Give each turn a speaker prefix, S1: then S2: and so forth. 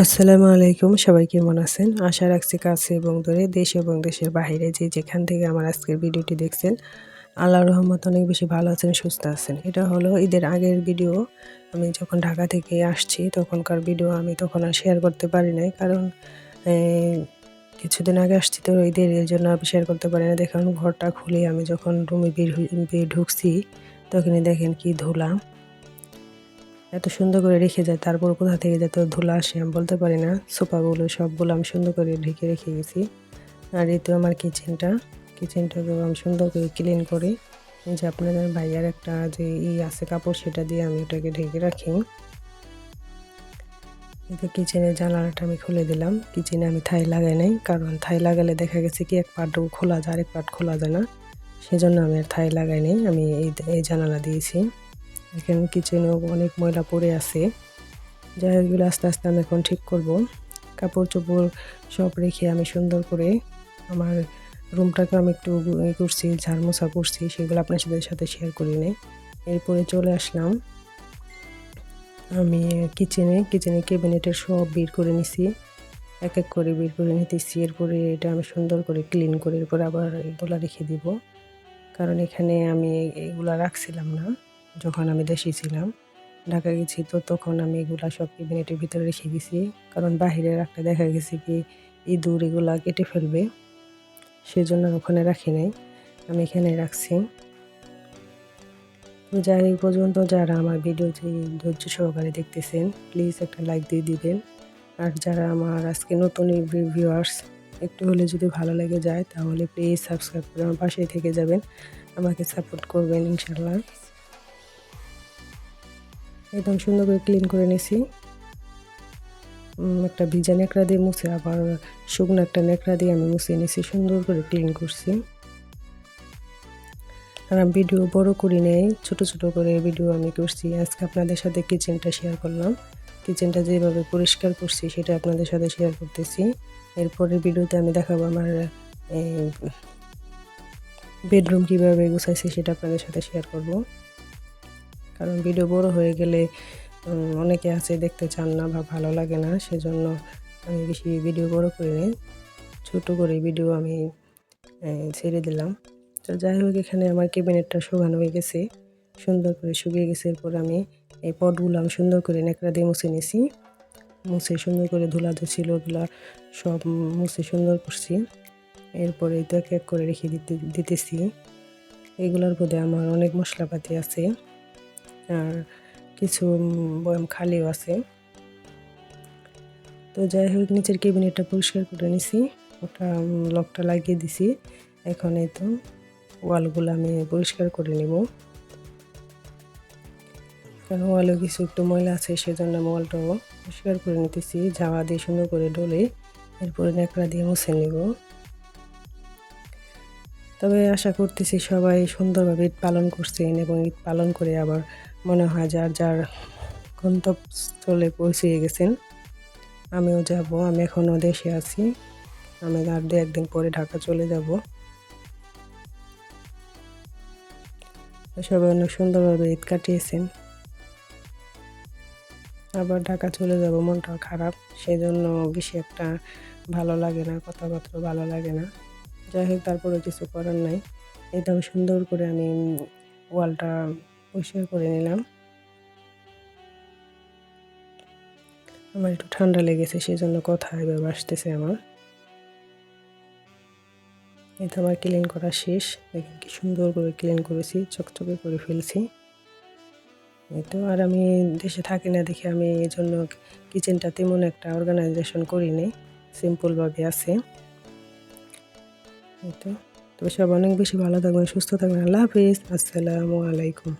S1: আসসালামু আলাইকুম, সবাই কেমন আছেন? আশা রাখছি কাছে এবং দূরে দেশ এবং দেশের বাইরে যে যেখান থেকে আমার আজকের ভিডিওটি দেখছেন আল্লাহ রহমত অনেক বেশি ভালো আছেন, সুস্থ আছেন। এটা হলো ঈদের আগের ভিডিও। আমি যখন ঢাকা থেকে আসছি, তখনকার ভিডিও আমি তখন আর শেয়ার করতে পারি নাই। কারণ কিছুদিন আগে আসছি তো ঈদের এর জন্য আমি শেয়ার করতে পারি না। দেখুন, ঘরটা খুলে আমি যখন রুমে বের ঢুকছি, তখনই দেখেন কি ধুলা। এত সুন্দর করে রেখে যায়, তারপর কোথা থেকে যত ধুলা আসে আমি বলতে পারি না। সোফাগুলো সবগুলো আমি সুন্দর করে ঢেকে রেখে গেছি। আর এই তো আমার কিচেনটা কিচেনটাকে আমি সুন্দর করে ক্লিন করি যে আপনাদের ভাইয়ার একটা যে ই আছে কাপড়, সেটা দিয়ে আমি ওটাকে ঢেকে রাখি। কিন্তু কিচেনের জানালাটা আমি খুলে দিলাম। কিচেনে আমি থাই লাগাই নাই, কারণ থাই লাগালে দেখা গেছে কি এক পার্ট খোলা যায়, আরেক পার্ট খোলা যায় না। সেজন্য আমি আর থাই লাগাই নাই, আমি এই এই জানালা দিয়েছি। এখানে কিচেনেও অনেক ময়লা পড়ে আছে। যাই আস্তে আস্তে আমি এখন ঠিক করব। কাপড় চোপড় সব রেখে আমি সুন্দর করে আমার রুমটাকে আমি একটু করছি, ঝাড়মোছা করছি, সেগুলো আপনার সাথে সাথে শেয়ার করি নি। এরপরে চলে আসলাম। আমি কিচেনে কিচেনে ক্যাবিনেটের সব বের করে নিছি। এক এক করে বের করে নিতেছি। এরপরে এটা আমি সুন্দর করে ক্লিন করে এরপরে আবার এগুলো রেখে দিব। কারণ এখানে আমি এগুলা রাখছিলাম না, যখন আমি দেশে ছিলাম। ঢাকা গেছি তো তখন আমি এগুলা সব ক্যাবিনেটের ভিতরে রেখে গেছি কারণ বাহিরে রাখলে দেখা গেছে কি, ইঁদুর এগুলা কেটে ফেলবে। সেজন্য ওখানে রাখি নাই। আমি এখানে রাখছি। যাই এই পর্যন্ত যারা আমার ভিডিওটি ধৈর্য সহকারে দেখতেছেন প্লিজ একটা লাইক দিয়ে দিবেন। আর যারা আমার আজকে নতুন ভিউয়ার্স একটু হলে যদি ভালো লেগে যায়, তাহলে প্লিজ সাবস্ক্রাইব করে আমার পাশেই থেকে যাবেন। আমাকে সাপোর্ট করবেন ইনশাল্লাহ একদম সুন্দর করে ক্লিন করে নিছি। একটা ভিজা নেকড়া দিয়ে মুছে, আবার শুকনো একটা নেকড়া দিয়ে আমি মুছে নিছি, সুন্দর করে ক্লিন করছি। আর আমি ভিডিও বড় করি নেই, ছোট ছোট করে ভিডিও আমি করছি। আজকে আপনাদের সাথে কিচেনটা শেয়ার করলাম। কিচেনটা যেভাবে পরিষ্কার করছি, সেটা আপনাদের সাথে শেয়ার করতেছি। এরপরের ভিডিওতে আমি দেখাবো আমার বেডরুম কীভাবে গুছাইছি, সেটা আপনাদের সাথে শেয়ার করব। কারণ ভিডিও বড় হয়ে গেলে অনেকে আছে দেখতে চান না বা ভালো লাগে না, সেজন্য আমি বেশি ভিডিও বড় করে নিই। ছোটো করে ভিডিও আমি ছেড়ে দিলাম। তো যাই হোক, এখানে আমার ক্যাবিনেটটা শুকানো হয়ে গেছে। সুন্দর করে শুকিয়ে গেছে। এরপর আমি এই পটগুলো আমি সুন্দর করে নেকড়া দিয়ে মুছে নিছি মুছে সুন্দর করে ধুলা ধুছিল ওগুলা সব মুছে সুন্দর করছি। এরপরে তো এক এক করে রেখে দিতে, দিতেছি। এগুলোর মধ্যে আমার অনেক মশলাপাতি আছে আর কিছু বয়াম খালিও আছে। তো যাই হোক, নিচের ক্যাবিনেটটা পরিষ্কার করে নিছি। ওটা লকটা লাগিয়ে দিছি। এখন এই তো ওয়ালগুলো আমি পরিষ্কার করে নেব। কারণ ওয়ালে কিছু একটু ময়লা আছে, সেজন্য আমি ওয়ালটাও পরিষ্কার করে নিতেছি। ঝাওয়া দিয়ে সুন্দর করে ডলে এরপরে ন্যাকড়া দিয়ে মুছে নেব। তবে আশা করতেছি সবাই সুন্দরভাবে ঈদ পালন করছেন এবং ঈদ পালন করে আবার মনে হয় যার যার গন্তব্যস্থলে পৌঁছে গেছেন, আমিও যাব, আমি এখনও দেশে আছি, আমি আর দু একদিন পরে ঢাকা চলে যাব। সবাই অনেক সুন্দরভাবে ঈদ কাটিয়েছেন। আবার ঢাকা চলে যাব, মনটা খারাপ সেই জন্য বেশি একটা ভালো লাগে না, কথাবার্তা ভালো লাগে না। যাই হোক তারপরে কিছু করার নাই। একদম সুন্দর করে আমি ওয়ালটা পরিষ্কার করে নিলাম। আমার একটু ঠান্ডা লেগেছে সেই জন্য কথা এভাবে আসতেছে আমার। এটা আমার ক্লিন করা শেষ। দেখেন কি সুন্দর করে ক্লিন করেছি, চকচকে করে ফেলছি। এই তো, আর আমি দেশে থাকি না দেখে আমি এই জন্য কিচেনটা তেমন একটা অর্গানাইজেশন করিনি সিম্পলভাবে আছে। এই তো সব অনেক বেশি ভালো থাকবেন, সুস্থ থাকবেন। আল্লাহ হাফিজ, আসসালামু আলাইকুম।